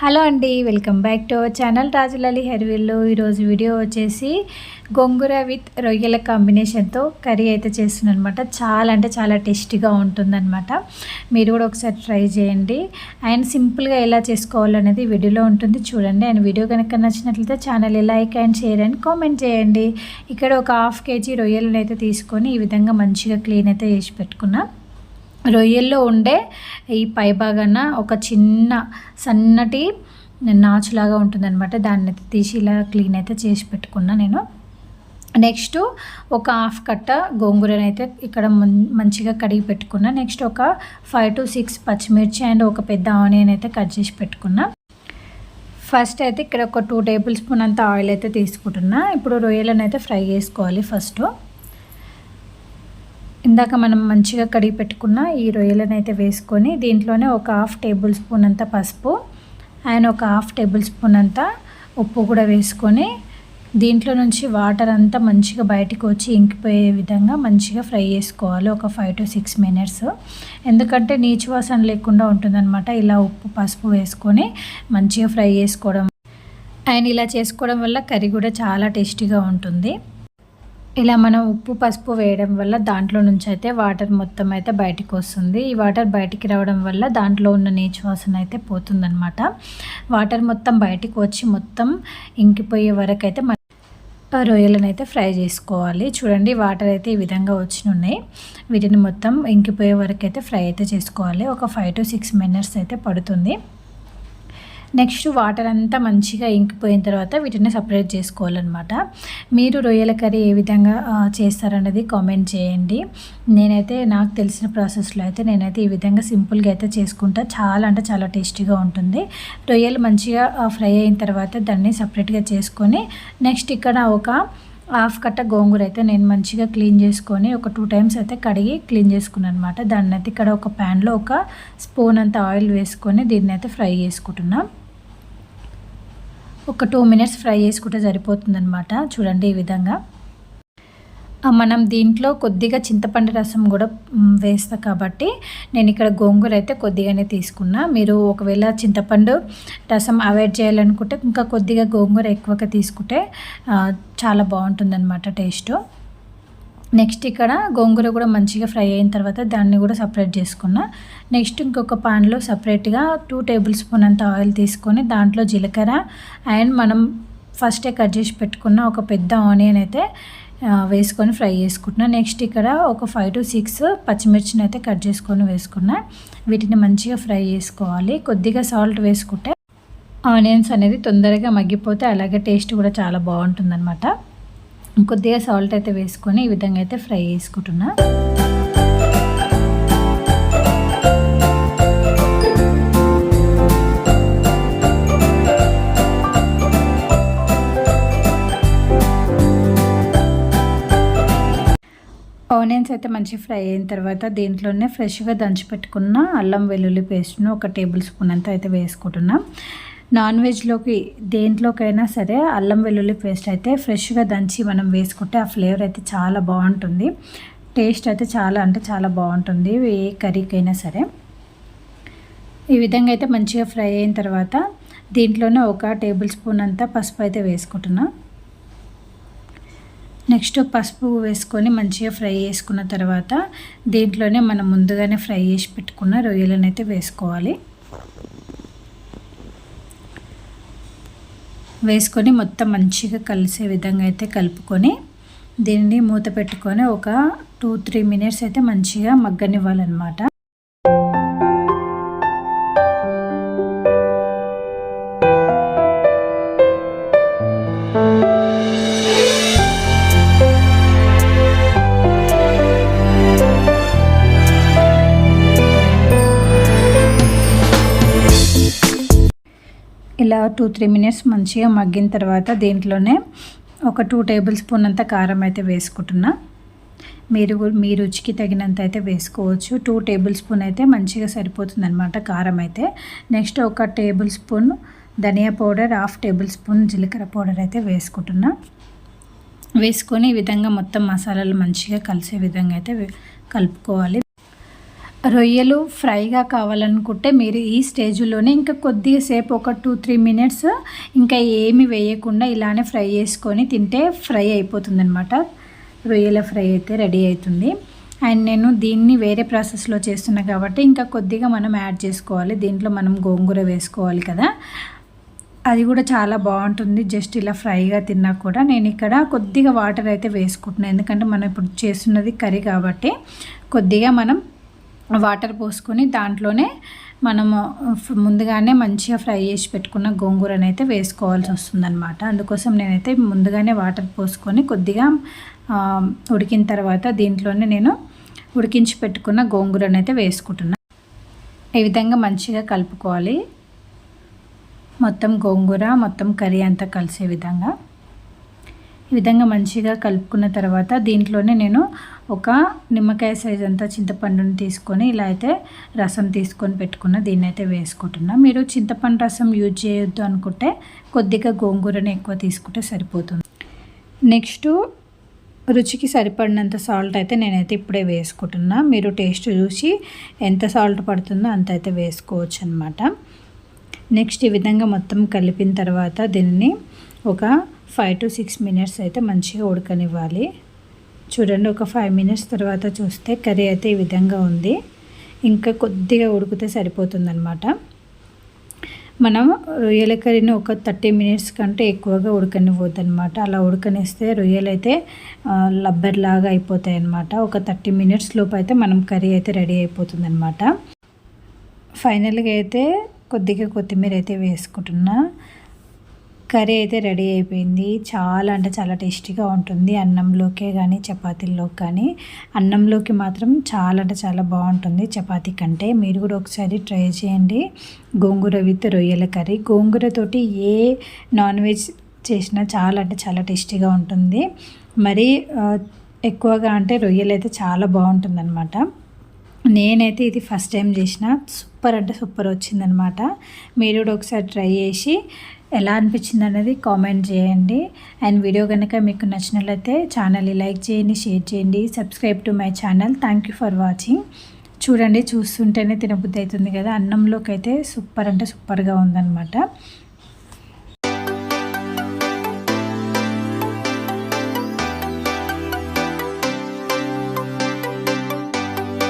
Hello అండి welcome back to our channel రాజులలి హెర్విల్లు ఈరోజు వీడియో వచ్చేసి గొంగూర విత్ రొయ్యల కాంబినేషన్తో కర్రీ అయితే చేస్తున్నాను అనమాట చాలా అంటే చాలా టేస్టీగా ఉంటుందన్నమాట. మీరు కూడా ఒకసారి ట్రై చేయండి. అండ్ సింపుల్గా ఎలా చేసుకోవాలనేది వీడియోలో ఉంటుంది. చూడండి అండ్ వీడియో కనుక నచ్చినట్లయితే channel like and share and comment చేయండి. ఇక్కడ ఒక హాఫ్ కేజీ రొయ్యలను అయితే తీసుకొని ఈ విధంగా మంచిగా క్లీన్ అయితే చేసి పెట్టుకున్నాను రొయ్యల్లో ఉండే ఈ పైభాగాన ఒక చిన్న సన్నటి నాచులాగా ఉంటుందన్నమాట. దాన్ని అయితే తీసి ఇలా క్లీన్ అయితే చేసి పెట్టుకున్నా నేను. నెక్స్ట్ ఒక హాఫ్ కట్ట గోంగూరని అయితే ఇక్కడ మంచిగా కడిగి పెట్టుకున్నా. నెక్స్ట్ ఒక ఫైవ్ టు సిక్స్ పచ్చిమిర్చి అండ్ ఒక పెద్ద ఆనియన్ అయితే కట్ చేసి పెట్టుకున్నా. ఫస్ట్ అయితే ఇక్కడ ఒక టూ టేబుల్ స్పూన్ అంత ఆయిల్ అయితే తీసుకుంటున్నా. ఇప్పుడు రొయ్యలను అయితే ఫ్రై చేసుకోవాలి ఫస్ట్. ఇందాక మనం మంచిగా కడిగి పెట్టుకున్న ఈ రొయ్యలను అయితే వేసుకొని దీంట్లోనే ఒక హాఫ్ టేబుల్ స్పూన్ అంత పసుపు అండ్ ఒక హాఫ్ టేబుల్ స్పూన్ అంత ఉప్పు కూడా వేసుకొని దీంట్లో నుంచి వాటర్ అంతా మంచిగా బయటకు వచ్చి ఇంకిపోయే విధంగా మంచిగా ఫ్రై చేసుకోవాలి ఒక ఫైవ్ టు సిక్స్ మినిట్స్. ఎందుకంటే నీచు వాసన లేకుండా ఉంటుందన్నమాట ఇలా ఉప్పు పసుపు వేసుకొని మంచిగా ఫ్రై చేసుకోవడం. అండ్ ఇలా చేసుకోవడం వల్ల కర్రీ కూడా చాలా టేస్టీగా ఉంటుంది. ఇలా మనం ఉప్పు పసుపు వేయడం వల్ల దాంట్లో నుంచి అయితే వాటర్ మొత్తం అయితే బయటికి వస్తుంది. ఈ వాటర్ బయటికి రావడం వల్ల దాంట్లో ఉన్న నీచు వాసన అయితే పోతుందనమాట వాటర్ మొత్తం బయటికి వచ్చి మొత్తం ఇంకిపోయే వరకు అయితే రొయ్యలను అయితే ఫ్రై చేసుకోవాలి. చూడండి వాటర్ అయితే ఈ విధంగా వచ్చి ఉన్నాయి వీటిని మొత్తం ఇంకిపోయే వరకు అయితే ఫ్రై అయితే చేసుకోవాలి. ఒక ఫైవ్ టు సిక్స్ మినిట్స్ అయితే పడుతుంది. నెక్స్ట్ వాటర్ అంతా మంచిగా ఇంకిపోయిన తర్వాత వీటిని సపరేట్ చేసుకోవాలన్నమాట. మీరు రొయ్యల కర్రీ ఏ విధంగా చేస్తారన్నది కామెంట్ చేయండి. నేనైతే నాకు తెలిసిన ప్రాసెస్లో అయితే నేనైతే ఈ విధంగా సింపుల్గా అయితే చేసుకుంటా. చాలా అంటే చాలా టేస్టీగా ఉంటుంది. రొయ్యలు మంచిగా ఫ్రై అయిన తర్వాత దాన్ని సపరేట్గా చేసుకొని నెక్స్ట్ ఇక్కడ ఒక హాఫ్ కట్ట గోంగూర అయితే నేను మంచిగా క్లీన్ చేసుకొని ఒక టూ టైమ్స్ అయితే కడిగి క్లీన్ చేసుకున్నాను అనమాట దాన్ని అయితే ఇక్కడ ఒక ప్యాన్లో ఒక స్పూన్ అంత ఆయిల్ వేసుకొని దీన్ని అయితే ఫ్రై చేసుకుంటున్నాను ఒక టూ మినిట్స్ ఫ్రై చేసుకుంటే సరిపోతుందనమాట చూడండి ఈ విధంగా. మనం దీంట్లో కొద్దిగా చింతపండు రసం కూడా వేస్తా కాబట్టి నేను ఇక్కడ గోంగూర అయితే కొద్దిగానే తీసుకున్నా. మీరు ఒకవేళ చింతపండు రసం అవాయిడ్ చేయాలనుకుంటే ఇంకా కొద్దిగా గోంగూర ఎక్కువగా తీసుకుంటే చాలా బాగుంటుందన్నమాట టేస్ట్. నెక్స్ట్ ఇక్కడ గోంగూర కూడా మంచిగా ఫ్రై అయిన తర్వాత దాన్ని కూడా సపరేట్ చేసుకున్నా. నెక్స్ట్ ఇంకొక పాన్లో సపరేట్గా టూ టేబుల్ స్పూన్ అంత ఆయిల్ తీసుకొని దాంట్లో జీలకర్ర అండ్ మనం ఫస్టే కట్ చేసి పెట్టుకున్న ఒక పెద్ద ఆనియన్ అయితే వేసుకొని ఫ్రై చేసుకుంటున్నా. నెక్స్ట్ ఇక్కడ ఒక ఫైవ్ టు సిక్స్ పచ్చిమిర్చిని అయితే కట్ చేసుకొని వేసుకున్నా. వీటిని మంచిగా ఫ్రై చేసుకోవాలి. కొద్దిగా సాల్ట్ వేసుకుంటే ఆనియన్స్ అనేది తొందరగా మగ్గిపోతే అలాగే టేస్ట్ కూడా చాలా బాగుంటుందన్నమాట. కొద్దిగా సాల్ట్ అయితే వేసుకొని ఈ విధంగా అయితే ఫ్రై చేసుకుంటున్నా. ఆనియన్స్ అయితే మంచి ఫ్రై అయిన తర్వాత దీంట్లోనే ఫ్రెష్గా దంచి పెట్టుకున్న అల్లం వెల్లుల్లి పేస్ట్ను ఒక టేబుల్ స్పూన్ అంతా అయితే వేసుకుంటున్నాం. నాన్ వెజ్లోకి దేంట్లోకైనా సరే అల్లం వెల్లుల్లి పేస్ట్ అయితే ఫ్రెష్గా దంచి మనం వేసుకుంటే ఆ ఫ్లేవర్ అయితే చాలా బాగుంటుంది. టేస్ట్ అయితే చాలా అంటే చాలా బాగుంటుంది ఏ కర్రీకైనా సరే. ఈ విధంగా అయితే మంచిగా ఫ్రై అయిన తర్వాత దీంట్లోనే ఒక టేబుల్ స్పూన్ అంతా పసుపు అయితే వేసుకుంటున్నా. నెక్స్ట్ పసుపు వేసుకొని మంచిగా ఫ్రై చేసుకున్న తర్వాత దీంట్లోనే మనం ముందుగానే ఫ్రై చేసి పెట్టుకున్న రొయ్యలను అయితే వేసుకోవాలి. వేసుకొని మొత్తం మంచిగా కలిసే విధంగా అయితే కలుపుకొని దీన్ని మూత పెట్టుకొని ఒక టూ త్రీ మినిట్స్ అయితే మంచిగా మగ్గనివ్వాలన్నమాట. టూ త్రీ మినిట్స్ మంచిగా మగ్గిన తర్వాత దీంట్లోనే ఒక టూ టేబుల్ స్పూన్ అంత కారం అయితే వేసుకుంటున్నా. మీరు మీ రుచికి తగినంత అయితే వేసుకోవచ్చు. టూ టేబుల్ స్పూన్ అయితే మంచిగా సరిపోతుంది అనమాట కారం అయితే. నెక్స్ట్ ఒక టేబుల్ స్పూన్ ధనియా పౌడర్ హాఫ్ టేబుల్ స్పూన్ జీలకర్ర పౌడర్ అయితే వేసుకుంటున్నా. వేసుకొని ఈ విధంగా మొత్తం మసాలాలు మంచిగా కలిసే విధంగా అయితే కలుపుకోవాలి. రొయ్యలు ఫ్రైగా కావాలనుకుంటే మీరు ఈ స్టేజ్లోనే ఇంకా కొద్దిగా సేపు ఒక టూ త్రీ మినిట్స్ ఇంకా ఏమి వేయకుండా ఇలానే ఫ్రై చేసుకొని తింటే ఫ్రై అయిపోతుంది అనమాట రొయ్యల ఫ్రై అయితే రెడీ అవుతుంది. అండ్ నేను దీన్ని వేరే ప్రాసెస్లో చేస్తున్నా కాబట్టి ఇంకా కొద్దిగా మనం యాడ్ చేసుకోవాలి. దీంట్లో మనం గోంగూర వేసుకోవాలి కదా. అది కూడా చాలా బాగుంటుంది. జస్ట్ ఇలా ఫ్రైగా తిన్నా కూడా నేను ఇక్కడ కొద్దిగా వాటర్ అయితే వేసుకుంటున్నాను ఎందుకంటే మనం ఇప్పుడు చేస్తున్నది కర్రీ కాబట్టి కొద్దిగా మనం వాటర్ పోసుకొని దాంట్లోనే మనము ముందుగానే మంచిగా ఫ్రై చేసి పెట్టుకున్న గోంగూరని అయితే వేసుకోవాల్సి వస్తుందన్నమాట. అందుకోసం నేనైతే ముందుగానే వాటర్ పోసుకొని కొద్దిగా ఉడికిన తర్వాత దీంట్లోనే నేను ఉడికించి పెట్టుకున్న గోంగూరని అయితే వేసుకుంటున్నా. ఈ విధంగా మంచిగా కలుపుకోవాలి. మొత్తం గోంగూర మొత్తం కర్రీ అంతా కలిసే విధంగా. ఈ విధంగా మంచిగా కలుపుకున్న తర్వాత దీంట్లోనే నేను ఒక నిమ్మకాయ సైజ్ అంతా చింతపండుని తీసుకొని ఇలా అయితే రసం తీసుకొని పెట్టుకున్న దీన్ని అయితే వేసుకుంటున్నా. మీరు చింతపండు రసం యూజ్ చేయొద్దు అనుకుంటే కొద్దిగా గోంగూరని ఎక్కువ తీసుకుంటే సరిపోతుంది. నెక్స్ట్ రుచికి సరిపడినంత సాల్ట్ అయితే నేనైతే ఇప్పుడే వేసుకుంటున్నా. మీరు టేస్ట్ చూసి ఎంత సాల్ట్ పడుతుందో అంత అయితే వేసుకోవచ్చు అనమాట నెక్స్ట్ ఈ విధంగా మొత్తం కలిపిన తర్వాత దీన్ని ఒక ఫైవ్ టు సిక్స్ మినిట్స్ అయితే మంచిగా ఉడకనివ్వాలి. చూడండి ఒక ఫైవ్ మినిట్స్ తర్వాత చూస్తే కర్రీ అయితే ఈ విధంగా ఉంది. ఇంకా కొద్దిగా ఉడికితే సరిపోతుందన్నమాట. మనం రొయ్యల కర్రీని ఒక థర్టీ మినిట్స్ కంటే ఎక్కువగా ఉడకనివ్వద్దనమాట అలా ఉడకనిస్తే రొయ్యలు అయితే లబ్బర్లాగా అయిపోతాయి అన్నమాట ఒక థర్టీ మినిట్స్ లోపు అయితే మనం కర్రీ అయితే రెడీ అయిపోతుంది అనమాట ఫైనల్గా అయితే కొద్దిగా కొత్తిమీర అయితే వేసుకుంటున్నా. కర్రీ అయితే రెడీ అయిపోయింది. చాలా అంటే చాలా టేస్టీగా ఉంటుంది. అన్నంలోకే కానీ చపాతీల్లోకి కానీ అన్నంలోకి మాత్రం చాలా అంటే చాలా బాగుంటుంది చపాతీ కంటే. మీరు కూడా ఒకసారి ట్రై చేయండి. గోంగూర విత్ రొయ్యల కర్రీ. గోంగూరతోటి ఏ నాన్ వెజ్ చేసినా చాలా అంటే చాలా టేస్టీగా ఉంటుంది. మరి ఎక్కువగా అంటే రొయ్యలు అయితే చాలా బాగుంటుంది నేనైతే ఇది ఫస్ట్ టైం చేసిన. సూపర్ అంటే సూపర్ వచ్చిందనమాట మీరు కూడా ఒకసారి ట్రై చేసి ఎలా అనిపించింది అనేది కామెంట్ చేయండి. అండ్ వీడియో కనుక మీకు నచ్చినట్లయితే ఛానల్ని లైక్ చేయండి షేర్ చేయండి subscribe to my channel. Thank you for watching చూడండి చూస్తుంటేనే తినబుద్ధి అవుతుంది కదా. అన్నంలోకి అయితే సూపర్ అంటే సూపర్గా ఉందన్నమాట.